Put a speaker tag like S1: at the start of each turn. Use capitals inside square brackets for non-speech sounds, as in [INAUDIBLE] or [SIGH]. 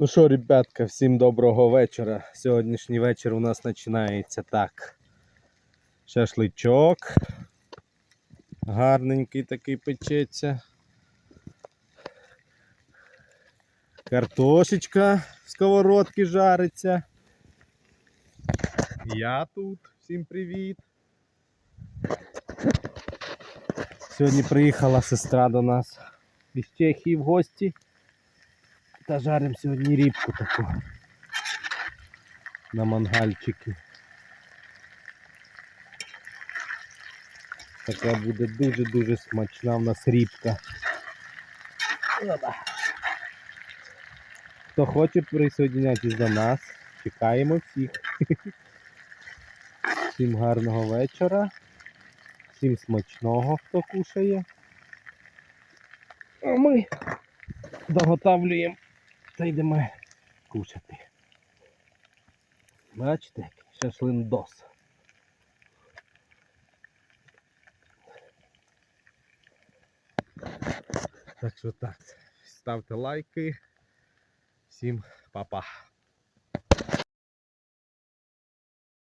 S1: Ну що, ребятка, всім доброго вечора. Сьогоднішній вечір у нас починається так. Шашличок. Гарненький такий печеться. Картошечка в сковородці жариться. Я тут. Всім привіт. Сьогодні приїхала сестра до нас із Чехії в гості. Та жарим сьогодні рібку таку на мангальчики. Така буде дуже-дуже смачна в нас рібка. Опа. Хто хоче присоединятись до нас, чекаємо всіх. [LAUGHS] Всім гарного вечора. Всім смачного, хто кушає. А ми доготавлюємо та йдемо кушати. Бачите, шашлиндос. Так що так. Ставте лайки. Всім па-па.